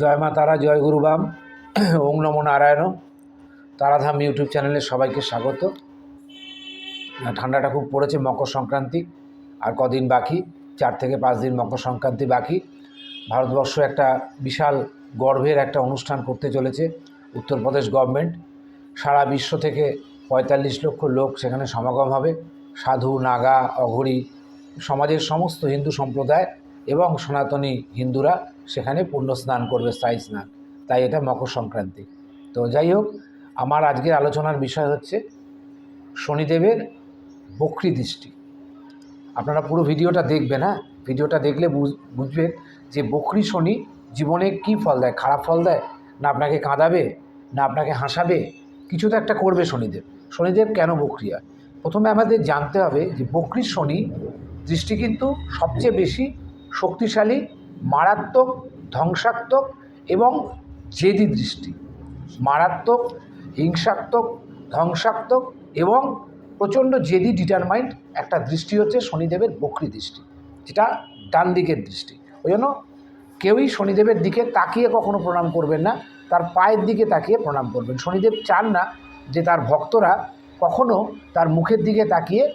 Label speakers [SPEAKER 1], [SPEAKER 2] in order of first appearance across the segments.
[SPEAKER 1] জয় মা তারা, জয় গুরুবাম ওং নমো নারায়ণ। তারাধাম ইউটিউব চ্যানেলে সবাইকে স্বাগত। ঠান্ডাটা খুব পড়েছে, মকর সংক্রান্তি, আর কদিন বাকি, চার থেকে পাঁচ দিন মকর সংক্রান্তি বাকি। ভারতবর্ষ একটা বিশাল গর্ভের একটা অনুষ্ঠান করতে চলেছে, উত্তরপ্রদেশ গভর্নমেন্ট। সারা বিশ্ব থেকে পঁয়তাল্লিশ লক্ষ লোক সেখানে সমাগম হবে। সাধু, নাগা, অঘরী, সমাজের সমস্ত হিন্দু সম্প্রদায় এবং সনাতনী হিন্দুরা সেখানে পুণ্য স্নান করবে স্থায়ী স্নান। তাই এটা মকর সংক্রান্তি। তো যাই হোক, আমার আজকের আলোচনার বিষয় হচ্ছে শনিদেবের বক্রি দৃষ্টি। আপনারা পুরো ভিডিওটা দেখবেন হ্যাঁ? ভিডিওটা দেখলে বুঝ- বুঝবেন যে বকরি শনি জীবনে কি ফল দেয়? খারাপ ফল দেয়? না আপনাকে কাঁদাবে? না আপনাকে হাসাবে? কিছু তো একটা করবে শনিদেব। শনিদেব কেন বকরি হয় প্রথমে আমাদের জানতে হবে যে বকরি শনি দৃষ্টি কিন্তু সবচেয়ে বেশি শক্তিশালী, মারাত্মক, ধ্বংসাত্মক এবং জেদি দৃষ্টি। মারাত্মক, হিংসাত্মক, ধ্বংসাত্মক এবং প্রচণ্ড জেদি ডিটারমাইন্ড একটা দৃষ্টি হচ্ছে শনিদেবের বক্রি দৃষ্টি, যেটা ডান দিকের দৃষ্টি। ওই জন্য কেউই শনিদেবের দিকে তাকিয়ে কখনো প্রণাম করবেন না, তার পায়ের দিকে তাকিয়ে প্রণাম করবেন। শনিদেব চান না যে তার ভক্তরা কখনো তার মুখের দিকে তাকিয়ে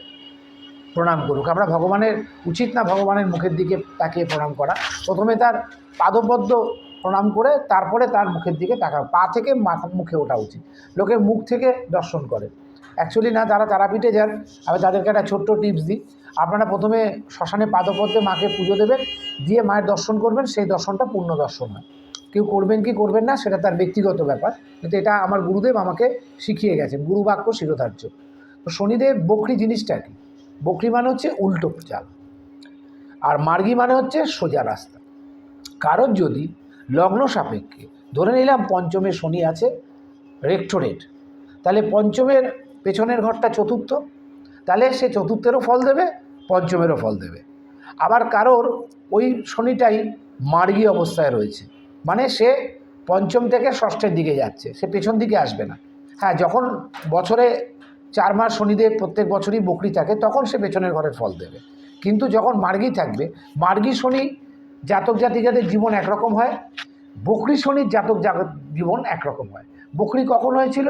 [SPEAKER 1] প্রণাম করুক। আমরা ভগবানের, উচিত না ভগবানের মুখের দিকে তাকিয়ে প্রণাম করা। প্রথমে তার পাদপদ্ম প্রণাম করে, তারপরে তার মুখের দিকে তাকা পা থেকে মুখে ওঠা উচিত। লোকে মুখ থেকে দর্শন করে। অ্যাকচুয়ালি না তারা তারাপীঠে যান, আমি তাদেরকে একটা ছোট্ট টিপস দিই। আপনারা প্রথমে শ্মশানে পাদপদ্মে মাকে পুজো দেবেন, দিয়ে মায়ের দর্শন করবেন, সেই দর্শনটা পূর্ণ দর্শন হয়। কেউ করবেন কি করবেন না, সেটা তার ব্যক্তিগত ব্যাপার। কিন্তু এটা আমার গুরুদেব আমাকে শিখিয়ে গেছে গুরু বাক্য শিরোধার্য। তো শনিদেব বকরি জিনিসটা কি? বকরি মানে হচ্ছে উল্টো চাল আর মার্গি মানে হচ্ছে সোজা রাস্তা। কারোর যদি লগ্ন সাপেক্ষে, ধরে নিলাম পঞ্চমে শনি আছে, রেক্টোরেট, তাহলে পঞ্চমের পেছনের ঘরটা চতুর্থ, তাহলে সে চতুর্থেরও ফল দেবে, পঞ্চমেরও ফল দেবে। আবার কারোর ওই শনিটাই মার্গী অবস্থায় রয়েছে। মানে সে পঞ্চম থেকে ষষ্ঠের দিকে যাচ্ছে, সে পেছন দিকে আসবে না। হ্যাঁ যখন বছরে চার মাস শনিদেব প্রত্যেক বছরই বকরি থাকে, তখন সে পেছনের ঘরের ফল দেবে। কিন্তু যখন মার্গী থাকবে, মার্গী শনি জাতক জাতিকাদের জীবন একরকম হয়, বকরি শনির জাতক জাগত জীবন একরকম হয়। বকরি কখন হয়েছিল?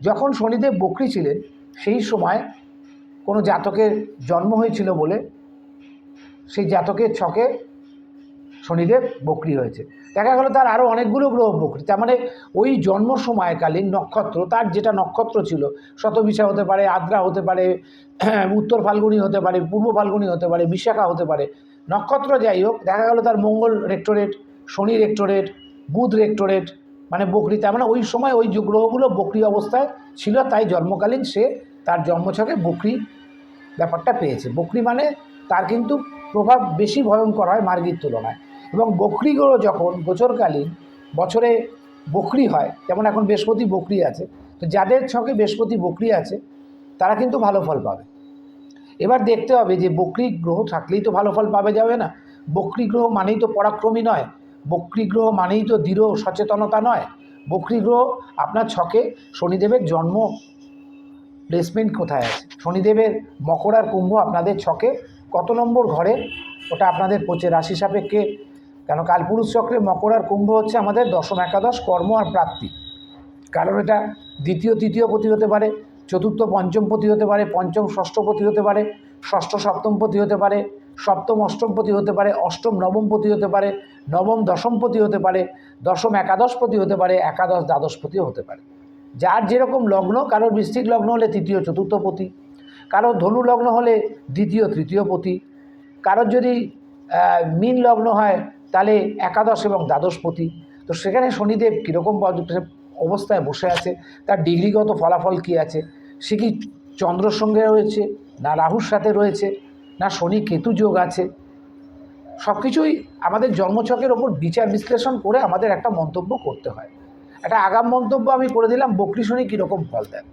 [SPEAKER 1] যখন শনিদেব বকরি ছিলেন, সেই সময় কোনো জাতকের জন্ম হয়েছিল বলে সেই জাতকের ছকে শনিদেব বকরি হয়েছে। দেখা গেল তার আরও অনেকগুলো গ্রহ বকরি তার মানে ওই জন্ম সময়কালীন নক্ষত্র, তার যেটা নক্ষত্র ছিল শতবিশা হতে পারে, আদ্রা হতে পারে, উত্তর ফাল্গুনি হতে পারে, পূর্ব ফাল্গুনি হতে পারে, বিশাখা হতে পারে। নক্ষত্র যাই হোক, দেখা গেল তার মঙ্গল রেক্টোরেট, শনি রেক্টোরেট, বুধ রেক্টোরেট মানে বকরি, তার মানে ওই সময় ওই গ্রহগুলো বকরি অবস্থায় ছিল, তাই জন্মকালীন সে তার জন্মছকে বকরি ব্যাপারটা পেয়েছে। বকরি মানে তার কিন্তু প্রভাব বেশি ভয়ঙ্কর হয় মার্গির তুলনায়। এবং বকরি গ্রহ যখন গোচরকালীন বছরে বকরি হয়, যেমন এখন বৃহস্পতি বকরি আছে, তো যাদের ছকে বৃহস্পতি বকরি আছে, তারা কিন্তু ভালো ফল পাবে। এবার দেখতে হবে যে বকরি গ্রহ থাকলেই তো ভালো ফল পাবে যাবে না। বকরি গ্রহ মানেই তো পরাক্রমী নয়। বকরি গ্রহ মানেই তো দৃঢ় সচেতনতা নয়। বকরি গ্রহ আপনার ছকে শনিদেবের জন্ম প্লেসমেন্ট কোথায় আছে? শনিদেবের মকর আর কুম্ভ আপনাদের ছকে কত নম্বর ঘরে? ওটা আপনাদের পচে রাশি সাপেক্ষে কেন কালপুরুষ চক্রে মকর আর কুম্ভ হচ্ছে আমাদের দশম একাদশ কর্ম আর প্রাপ্তি। কারণ এটা দ্বিতীয়, তৃতীয় পতি হতে পারে, চতুর্থ, পঞ্চম পতি হতে পারে, পঞ্চম, ষষ্ঠ পতি হতে পারে, ষষ্ঠ, সপ্তম পতি হতে পারে, সপ্তম, অষ্টম পতি হতে পারে, অষ্টম, নবম পতি হতে পারে, নবম, দশম পতি হতে পারে, দশম, একাদশ পতি হতে পারে, একাদশ, দ্বাদশ পতিও হতে পারে। যার যেরকম লগ্ন, কারোর বৃশ্চিক লগ্ন হলে তৃতীয়, চতুর্থ পতি, কারোর ধনু লগ্ন হলে দ্বিতীয়, তৃতীয় পতি, কারোর যদি মীন লগ্ন হয় তাহলে একাদশ এবং দ্বাদশ পতি। তো সেখানে শনিদেব কীরকম অবস্থায় বসে আছে, তার ডিগ্রিগত ফলাফল কী আছে, সে কি চন্দ্রর সঙ্গে রয়েছে, না রাহুর সাথে রয়েছে, না শনি কেতু যোগ আছে? সব কিছুই আমাদের জন্মছকের ওপর বিচার বিশ্লেষণ করে আমাদের একটা মন্তব্য করতে হয়। একটা আগাম মন্তব্য আমি করে দিলাম, বকরি শনি কীরকম ফল দেয়?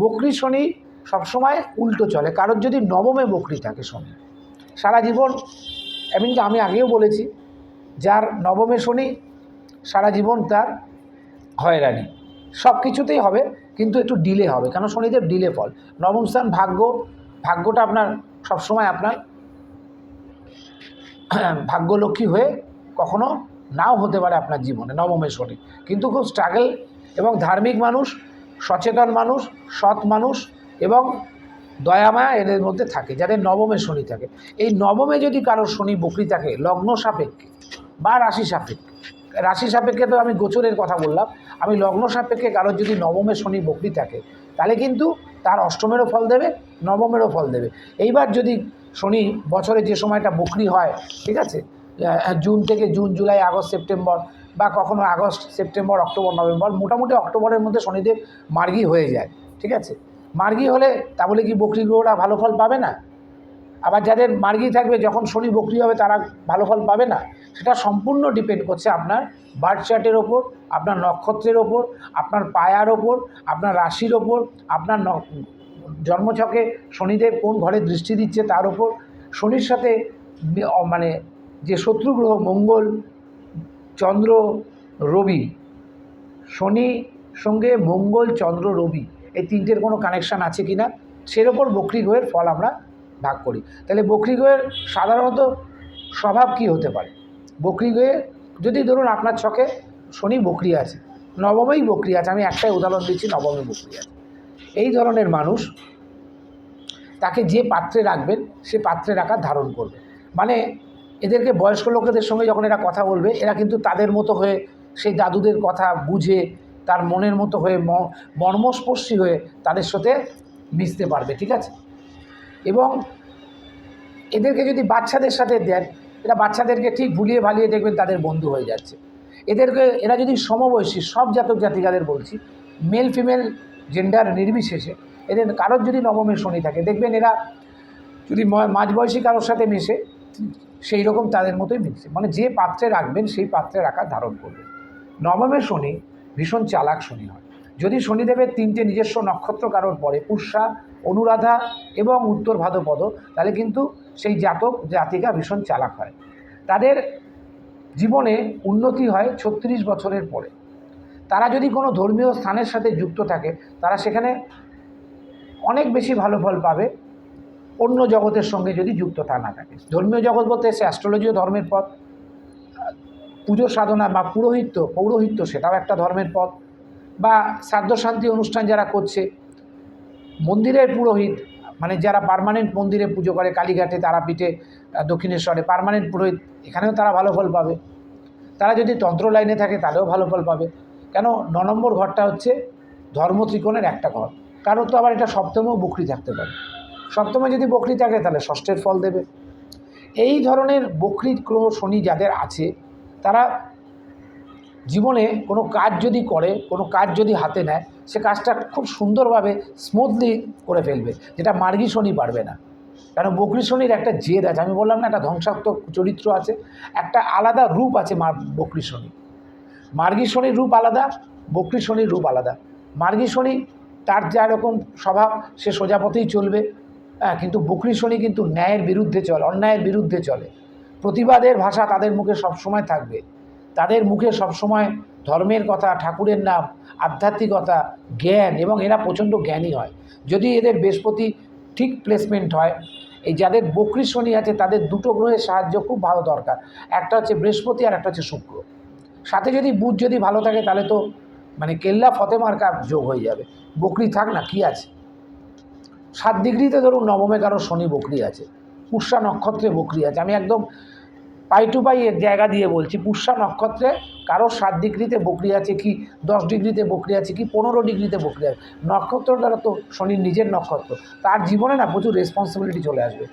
[SPEAKER 1] বকরি শনি সবসময় উল্টো চলে, কারোর যদি নবমে বকরি থাকে শনি, সারা জীবন এমনি আমি আগেও বলেছি যার নবমে শনি সারা জীবন তার হয়রানি। সব কিছুতেই হবে, কিন্তু একটু ডিলে হবে, কেন শনিদেব ডিলে ফল। নবম স্থান ভাগ্য, ভাগ্যটা আপনার সবসময় আপনার ভাগ্যলক্ষ্মী হয়ে কখনো নাও হতে পারে আপনার জীবনে নবমের শনি। কিন্তু খুব স্ট্রাগল এবং ধার্মিক মানুষ, সচেতন মানুষ, সৎ মানুষ এবং দয়ামায়া এদের মধ্যে থাকে, যাদের নবমে শনি থাকে। এই নবমে যদি কারোর শনি বকরি থাকে, লগ্ন সাপেক্ষে বা রাশি সাপেক্ষে। রাশি সাপেক্ষে তো আমি গোচরের কথা বললাম। আমি লগ্ন সাপেক্ষে কারোর যদি নবমে শনি বকরি থাকে, তাহলে কিন্তু তার অষ্টমেরও ফল দেবে, নবমেরও ফল দেবে। এইবার যদি শনি বছরে যে সময়টা বকরি হয়, ঠিক আছে? জুন থেকে জুন, জুলাই, আগস্ট, সেপ্টেম্বর বা কখনো আগস্ট, সেপ্টেম্বর, অক্টোবর, নভেম্বর, মোটামুটি অক্টোবরের মধ্যে শনিদেব মার্গী হয়ে যায়, ঠিক আছে? মার্গী হলে তা বলে কি বকরি গ্রহরা ভালো ফল পাবে না? আবার যাদের মার্গি থাকবে, যখন শনি বকরি হবে, তারা ভালো ফল পাবে না। সেটা সম্পূর্ণ ডিপেন্ড করছে আপনার বার্থ চার্টের ওপর, আপনার নক্ষত্রের ওপর, আপনার পায়ার ওপর, আপনার রাশির ওপর, আপনার জন্মছকে শনিদেব কোন ঘরে দৃষ্টি দিচ্ছে তার ওপর। শনির সাথে মানে যে শত্রু গ্রহ মঙ্গল, চন্দ্র, রবি, শনি সঙ্গে মঙ্গল, চন্দ্র, রবি, এই তিনটের কোনো কানেকশান আছে কি না সের ওপর বকরি গ্রহের ফল আমরা ভাগ করি। তাহলে বকরি সাধারণত স্বভাব কি হতে পারে? বকরি যদি ধরুন আপনার ছকে শনি বকরি আছে, নবমেই বকরি আছে, আমি একটাই উদাহরণ দিচ্ছি, নবমে বকরি আছে। এই ধরনের মানুষ তাকে যে পাত্রে রাখবেন, সে পাত্রে রাখা ধারণ করবে। মানে এদেরকে বয়স্ক লোকেদের সঙ্গে যখন এরা কথা বলবে, এরা কিন্তু তাদের মতো হয়ে সেই দাদুদের কথা বুঝে, তার মনের মতো হয়ে মর্মস্পর্শী হয়ে তাদের সাথে মিশতে পারবে, ঠিক আছে? এবং এদেরকে যদি বাচ্চাদের সাথে দেন, এরা বাচ্চাদেরকে ঠিক ভুলিয়ে ভালিয়ে দেখবেন তাদের বন্ধু হয়ে যাচ্ছে। এদেরকে, এরা যদি সমবয়সী, সব জাতক জাতিকাদের বলছি মেল ফিমেল জেন্ডার নির্বিশেষে, এদের কারোর যদি নবমের শনি থাকে, দেখবেন এরা যদি মাঝবয়সী কারোর সাথে মিশে, সেই রকম তাদের মতোই মিশছে মানে যে পাত্রে রাখবেন, সেই পাত্রে রাখা ধারণ করবে। নবমের শনি ভীষণ চালাক শনি হয়। যদি শনিদেবের তিনটে নিজস্ব নক্ষত্র কারোর পরে পুষ্যা অনুরাধা এবং উত্তর ভাদ্রপদ তাহলে কিন্তু সেই জাতক জাতিকা ভীষণ চালাক হয়। তাদের জীবনে উন্নতি হয় ছত্রিশ বছরের পরে। তারা যদি কোনো ধর্মীয় স্থানের সাথে যুক্ত থাকে, তারা সেখানে অনেক বেশি ভালো ফল পাবে। অন্য জগতের সঙ্গে যদি যুক্ত তা না থাকে। ধর্মীয় জগৎ বলতে সে অ্যাস্ট্রোলজিও ধর্মের পথ। পুজো সাধনা বা পুরোহিত্য, পৌরোহিত্য সেটাও একটা ধর্মের পথ। বা শ্রাদ্ধ শান্তি অনুষ্ঠান যারা করছে মন্দিরের পুরোহিত মানে যারা পার্মানেন্ট মন্দিরে পুজো করে, কালীঘাটে, তারাপীঠে দক্ষিণেশ্বরে পারমানেন্ট পুরোহিত, এখানেও তারা ভালো ফল পাবে। তারা যদি তন্ত্র লাইনে থাকে, তাহলেও ভালো ফল পাবে। কেন? ন নম্বর ঘরটা হচ্ছে ধর্ম ত্রিকোণের একটা ঘর। কারোর তো আবার এটা সপ্তমেও বকরি থাকতে পারে। সপ্তমে যদি বকরি থাকে, তাহলে ষষ্ঠের ফল দেবে। এই ধরনের বকরি গ্রহ শনি যাদের আছে, তারা জীবনে কোনো কাজ যদি করে, কোনো কাজ যদি হাতে নেয়, সে কাজটা খুব সুন্দরভাবে স্মুথলি করে ফেলবে। যেটা মার্গী শনি পারবে না। কারণ বকরি শনির একটা জেদ আছে, আমি বললাম না একটা ধ্বংসাত্মক চরিত্র আছে, একটা আলাদা রূপ আছে বকরি শনি। মার্গী শনির রূপ আলাদা, বকরি শনির রূপ আলাদা। মার্গী শনি তার যা রকম স্বভাব, সে সোজা পথেই চলবে হ্যাঁ কিন্তু বকরি শনি কিন্তু ন্যায়ের বিরুদ্ধে চলে, অন্যায়ের বিরুদ্ধে চলে। প্রতিবাদের ভাষা তাদের মুখে সবসময় থাকবে। তাদের মুখে সবসময় ধর্মের কথা, ঠাকুরের নাম, আধ্যাত্মিকতা, জ্ঞান এবং এরা প্রচণ্ড জ্ঞানী হয়। যদি এদের বৃহস্পতি ঠিক প্লেসমেন্ট হয়, এই যাদের বকরি শনি আছে তাদের দুটো গ্রহের সাহায্য খুব ভালো দরকার। একটা হচ্ছে বৃহস্পতি আর একটা হচ্ছে শুক্র। সাথে যদি বুধ যদি ভালো থাকে তাহলে তো মানে কেল্লা ফতে মার্কা যোগ হয়ে যাবে। বকরি থাক না, কি আছে? সাত ডিগ্রিতে ধরুন নবমে কারও শনি বকরি আছে পুষ্যা নক্ষত্রে বকরি আছে। আমি একদম পাই টু পাই এর জায়গা দিয়ে বলছি। পুষ্যা নক্ষত্রে কারও সাত ডিগ্রিতে বকরি আছে কি, দশ ডিগ্রিতে বকরি আছে কি, পনেরো ডিগ্রিতে বকরি আছে। নক্ষত্রটা তো শনির নিজের নক্ষত্র। তার জীবনে না প্রচুর রেসপন্সিবিলিটি চলে আসবে।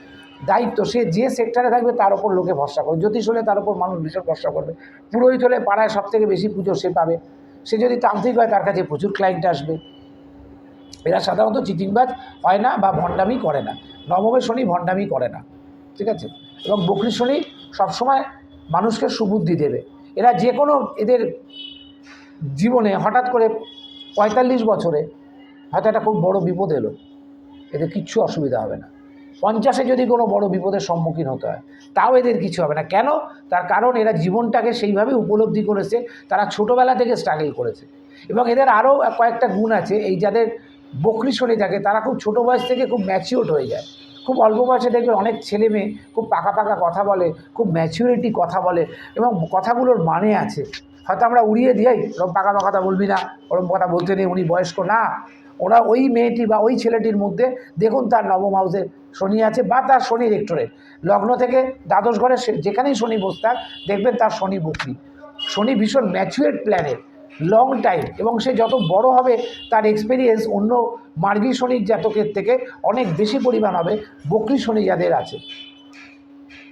[SPEAKER 1] দায়িত্ব, সে যে সেক্টরে থাকবে তার উপর লোকে ভরসা করবে। জ্যোতিষ হলে তার উপর মানুষ ভীষণ ভরসা করবে। পুরোহিত হলে পাড়ায় সব থেকে বেশি পুজো সে পাবে। সে যদি তান্ত্রিক হয় তার কাছে প্রচুর ক্লায়েন্ট আসবে। এরা সাধারণত চিটিংবাজ হয় না বা ভণ্ডামি করে না। নবমের শনি ভণ্ডামি করে না। ঠিক আছে? এবং বকরি শনি সবসময় মানুষকে সুবুদ্ধি দেবে। এরা যে কোনো এদের জীবনে হঠাৎ করে পঁয়তাল্লিশ বছরে হয়তো একটা খুব বড় বিপদ এলো। এদের কিচ্ছু অসুবিধা হবে না। পঞ্চাশে যদি কোনো বড় বিপদের সম্মুখীন হতে হয়, তাও এদের কিছু হবে না। কেন? তার কারণ এরা জীবনটাকে সেইভাবে উপলব্ধি করেছে, তারা ছোটোবেলা থেকে স্ট্রাগল করেছে। এবং এদের আরও কয়েকটা গুণ আছে, এই যাদের বকরি শনি থাকে, তারা খুব ছোটো বয়স থেকে খুব ম্যাচিওর্ড হয়ে যায়। খুব অল্প বয়সে দেখবেন অনেক ছেলে মেয়ে খুব পাকা পাকা কথা বলে, খুব ম্যাচিউরিটি কথা বলে এবং কথাগুলোর মানে আছে। হয়তো আমরা উড়িয়ে দিই ওরম পাকা পাকা কথা বলবি না, ওরম কথা বলতে নেই, উনি বয়স্ক না। ওরা ওই মেয়েটি বা ওই ছেলেটির মধ্যে দেখুন তার নবম হাউসে শনি আছে বা তার শনি রেক্টরের লগ্ন থেকে দ্বাদশ ঘরে যেখানেই শনি বসতাক দেখবেন তার শনি বকরি। শনি ভীষণ ম্যাচুয়েট প্ল্যানেট লং টাইম এবং সে যত বড় হবে, তার এক্সপিরিয়েন্স অন্য মার্গী শনির জাতকের থেকে অনেক বেশি পরিমাণ হবে, বকরি শনি যাদের আছে।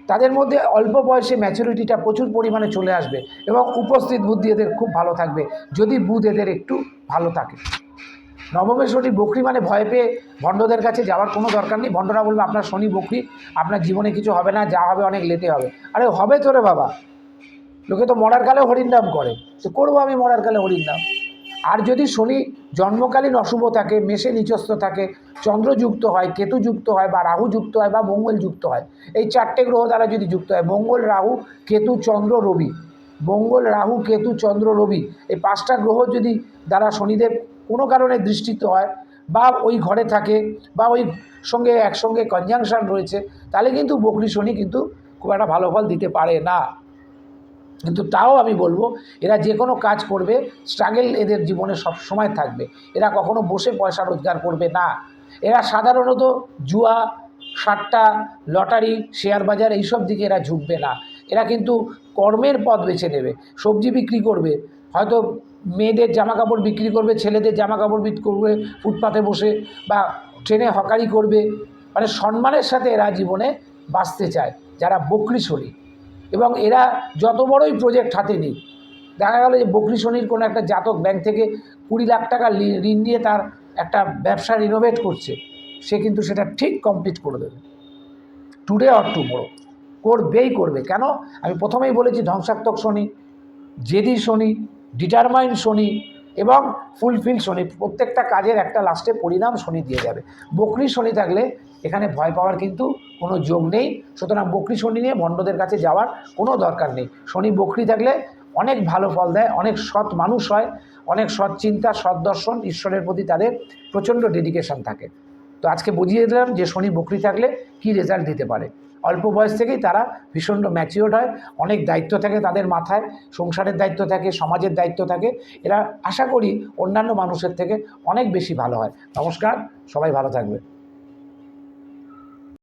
[SPEAKER 1] তাদের মধ্যে অল্প বয়সে ম্যাচুরিটিটা প্রচুর পরিমাণে চলে আসবে এবং উপস্থিত বুদ্ধি এদের খুব ভালো থাকবে, যদি বুধ এদের একটু ভালো থাকে। নবমের শনি বকরি মানে ভয় পেয়ে ভণ্ডদের কাছে যাওয়ার কোনো দরকার নেই। ভণ্ডরা বলবে, আপনার শনি বকরি, আপনার জীবনে কিছু হবে না, যা হবে অনেক লেটে হবে। আরে, হবে তো রে বাবা। লোকে তো মরার কালে হরিণ নাম করে। তো করব আমি মরার কালে হরিণ নাম। আর যদি শনি জন্মকালীন অশুভ থাকে, মেষে নিচস্থ থাকে, চন্দ্রযুক্ত হয় কেতু যুক্ত হয়, বা রাহু যুক্ত হয়, বা মঙ্গল যুক্ত হয়, এই চারটে গ্রহ দ্বারা যদি যুক্ত হয়, মঙ্গল, রাহু, কেতু, চন্দ্র, রবি। মঙ্গল, রাহু, কেতু, চন্দ্র, রবি, এই পাঁচটা গ্রহ যদি দ্বারা শনিদেব কোনো কারণে দৃষ্টিত হয়, বা ওই ঘরে থাকে, বা ওই সঙ্গে একসঙ্গে কনজাংশন রয়েছে, তাহলে কিন্তু বকরি শনি কিন্তু খুব একটা ভালো ফল দিতে পারে না। কিন্তু তাও আমি বলব, এরা যে কোনো কাজ করবে স্ট্রাগেল এদের জীবনে সব সময় থাকবে। এরা কখনো বসে পয়সা রোজগার করবে না। এরা সাধারণত জুয়া, সাট্টা, লটারি শেয়ার বাজার এইসব দিকে এরা ঝুঁকবে না। এরা কিন্তু কর্মের পথ বেছে নেবে, সবজি বিক্রি করবে। হয়তো মেয়েদের জামা কাপড় বিক্রি করবে, ছেলেদের জামা কাপড় বিক্রি করবে, ফুটপাতে বসে বা ট্রেনে হকারি করবে। মানে সম্মানের সাথে এরা জীবনে বাঁচতে চায়, যারা বকরি শরী এবং এরা যত বড়ই প্রজেক্ট হাতে নিক, দেখা গেল যে বকরি শনির কোনো একটা জাতক ব্যাংক থেকে কুড়ি লাখ টাকা ঋণ নিয়ে তার একটা ব্যবসা রিনোভেট করছে, সে কিন্তু সেটা ঠিক কমপ্লিট করে দেবে। টুডে অর টুমোরো করবেই করবে। কেন? আমি প্রথমেই বলেছি ধ্বংসাত্মক শনি, জেদি শনি ডিটারমাইন্ড শনি এবং ফুলফিল শনি, প্রত্যেকটা কাজের একটা লাস্টে পরিণাম শনি দিয়ে যাবে। বকরি শনি থাকলে এখানে ভয় পাওয়ার কিন্তু কোনো যোগ নেই। সুতরাং বকরি শনি নিয়ে ভণ্ডদের কাছে যাওয়ার কোনো দরকার নেই। শনি বকরি থাকলে অনেক ভালো ফল দেয়, অনেক সৎ মানুষ হয়, অনেক সৎ চিন্তা, সৎ দর্শন ঈশ্বরের প্রতি তাদের প্রচণ্ড ডেডিকেশন থাকে। তো আজকে বুঝিয়ে দিলাম যে শনি বকরি থাকলে কী রেজাল্ট দিতে পারে। অল্প বয়স থেকেই তারা ভীষণ ম্যাচিওর্ড হয়। অনেক দায়িত্ব থাকে তাদের মাথায়, সংসারের দায়িত্ব থাকে, সমাজের দায়িত্ব থাকে। এরা আশা করি অন্যান্য মানুষের থেকে অনেক বেশি ভালো হয়। নমস্কার, সবাই ভালো থাকবে